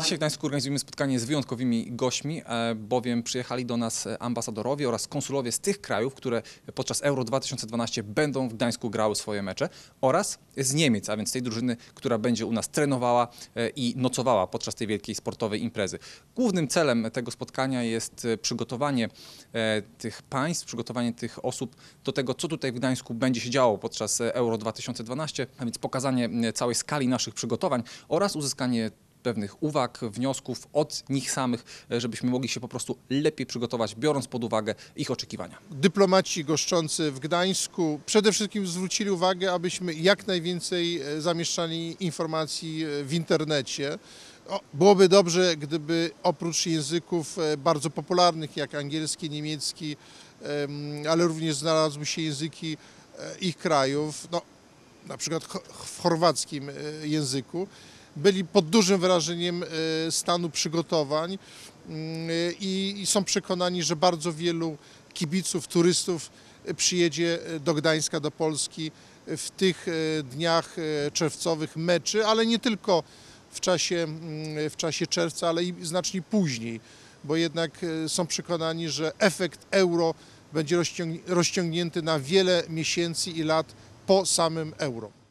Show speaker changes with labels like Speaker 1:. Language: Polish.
Speaker 1: Dzisiaj w Gdańsku organizujemy spotkanie z wyjątkowymi gośćmi, e, bowiem przyjechali do nas ambasadorowie oraz konsulowie z tych krajów, które podczas Euro 2012 będą w Gdańsku grały swoje mecze oraz z Niemiec, a więc tej drużyny, która będzie u nas trenowała e, i nocowała podczas tej wielkiej sportowej imprezy. Głównym celem tego spotkania jest e, przygotowanie tych państw, przygotowanie tych osób do tego, co tutaj w Gdańsku będzie się działo podczas Euro 2012, a więc pokazanie całej skali naszych przygotowań oraz uzyskanie pewnych uwag, wniosków od nich samych, e, żebyśmy mogli się po prostu lepiej przygotować, biorąc pod uwagę ich oczekiwania.
Speaker 2: dyplomaci goszczący w Gdańsku przede wszystkim zwrócili uwagę, abyśmy jak najwięcej e, zamieszczali informacji e, w internecie. O, byłoby dobrze, gdyby oprócz języków bardzo popularnych jak angielski, niemiecki, em, ale również znalazły się języki ich krajów, no, na przykład w chorwackim języku, byli pod dużym wrażeniem e, stanu przygotowań mm, i, są przekonani, że bardzo wielu kibiców, turystów e, przyjedzie e, do Gdańska, do Polski w tych dniach czerwcowych meczy, ale nie tylko w czasie, mm, w czasie czerwca, ale i znacznie później, bo jednak są przekonani, że efekt euro będzie rozciągnięty na wiele miesięcy i lat po samym euro.